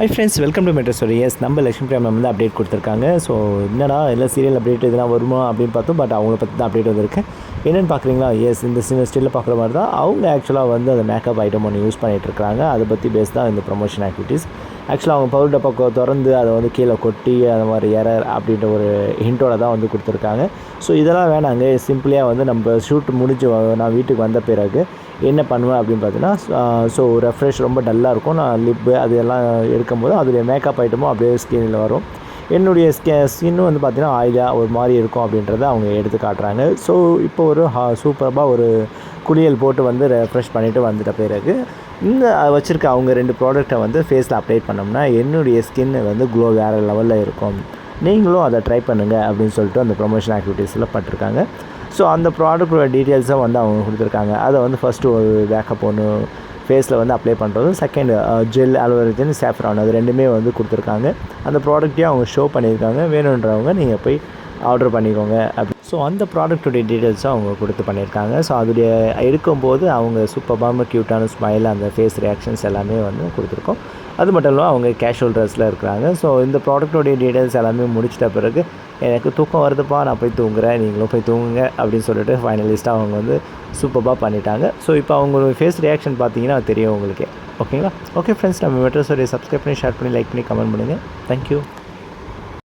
Hi friends welcome to metro story S நம்ம லக்ஷ்மி பிரேம் வந்து update கொடுத்துருக்காங்க. ஸோ என்னடா எல்லாம் சீரியல் அப்டேட் இதெல்லாம் வருமா அப்படின்னு பார்த்தோம். பட் அவங்கள பற்றி தான் அப்டேட் வந்திருக்கு. என்னென்னு பார்க்குறீங்களா? எஸ் இந்த சின்ன ஸ்டில்ல பார்க்குற மாதிரி தான். அவங்க ஆக்சுவலாக வந்து அந்த மேக்கப் ஐட்டம் ஒன்று யூஸ் பண்ணிகிட்டு இருக்காங்க. அதை பற்றி பேஸ் தான் இந்த ப்ரொமோஷன் ஆக்டிவிட்டீஸ் ஆக்சுவலாக அவங்க பவுல் டப்பாக்கோ திறந்து அதை வந்து கீழே கொட்டி அந்த மாதிரி எரர் அப்படின்ற ஒரு ஹிண்டோட தான் வந்து கொடுத்துருக்காங்க. ஸோ இதெல்லாம் வேணாங்க. சிம்பிளியாக வந்து நம்ம ஷூட் முடிஞ்சு வ- நான் வீட்டுக்கு வந்த பிறகு என்ன பண்ணுவேன் அப்படின்னு பார்த்தீங்கன்னா ஸோ ரெஃப்ரெஷ் ரொம்ப டல்லாக இருக்கும். நான் லிப்பு அது எல்லாம் எடுக்கும்போது அதோடைய மேக்கப் ஐட்டமும் அப்படியே ஸ்கின்னில் வரும். என்னுடைய ஸ்கே ஸ்கின்னும் வந்து பார்த்திங்கன்னா ஆயிலாக ஒரு மாதிரி இருக்கும் அப்படின்றத அவங்க எடுத்து காட்டுறாங்க. ஸோ இப்போ ஒரு ஹா சூப்பராக ஒரு குளியல் போட்டு வந்து ரெஃப்ரெஷ் பண்ணிவிட்டு வந்துட்ட பிறகு இந்த வச்சுருக்க அவங்க ரெண்டு ப்ராடக்ட்டை வந்து ஃபேஸில் அப்ளை பண்ணோம்னா என்னுடைய ஸ்கின் வந்து க்ளோ வேறு லெவலில் இருக்கும். நீங்களும் அதை ட்ரை பண்ணுங்கள் அப்படின்னு சொல்லிட்டு அந்த ப்ரொமோஷன் ஆக்டிவிட்டீஸில் பட்டிருக்காங்க. ஸோ அந்த ப்ராடக்டோட டீட்டெயில்ஸை வந்து அவங்க கொடுத்துருக்காங்க. அதை வந்து ஃபஸ்ட்டு ஒரு பேக்கப் ஒன்று ஃபேஸில் வந்து அப்ளை பண்ணுறதும் செகண்ட் ஜெல் அலோவேரஜன் சேஃப்ரான் அது ரெண்டுமே வந்து கொடுத்துருக்காங்க. அந்த ப்ராடக்ட்டையும் அவங்க ஷோ பண்ணியிருக்காங்க. வேணுன்றவங்க நீங்கள் போய் ஆர்டர் பண்ணிக்கோங்க. அப்படி ஸோ அந்த ப்ராடக்ட்டுடைய டீட்டெயில்ஸும் அவங்க கொடுத்து பண்ணியிருக்காங்க. ஸோ அதோடைய இருக்கும்போது அவங்க சூப்பர்பாம க்யூட்டான ஸ்மைல் அந்த ஃபேஸ் ரியாக்ஷன்ஸ் எல்லாமே வந்து கொடுத்துருக்கோம். அது மட்டும் இல்லாமல் அவங்க கேஷுவல் ட்ரெஸ்ஸில் இருக்கிறாங்க. ஸோ இந்த ப்ராடக்ட்டுடைய டீட்டெயில்ஸ் எல்லாமே முடிச்சிட்ட பிறகு எனக்கு தூக்கம் வருதுப்பா நான் போய் தூங்குறேன் நீங்களும் போய் தூங்குங்க அப்படின்னு சொல்லிட்டு ஃபைனலிஸ்ட்டாக அவங்க வந்து சூப்பராக பண்ணிட்டாங்க. ஸோ இப்போ அவங்களோட ஃபேஸ் ரியாக்ஷன் பார்த்தீங்கன்னா தெரியும் உங்களுக்கு. ஓகேங்களா ஓகே ஃப்ரெண்ட்ஸ் நம்ம மெட்ரஸோடைய சப்ஸ்கிரைப் பண்ணி ஷேர் பண்ணி லைக் பண்ணி கமெண்ட் பண்ணுங்கள் தேங்க்யூ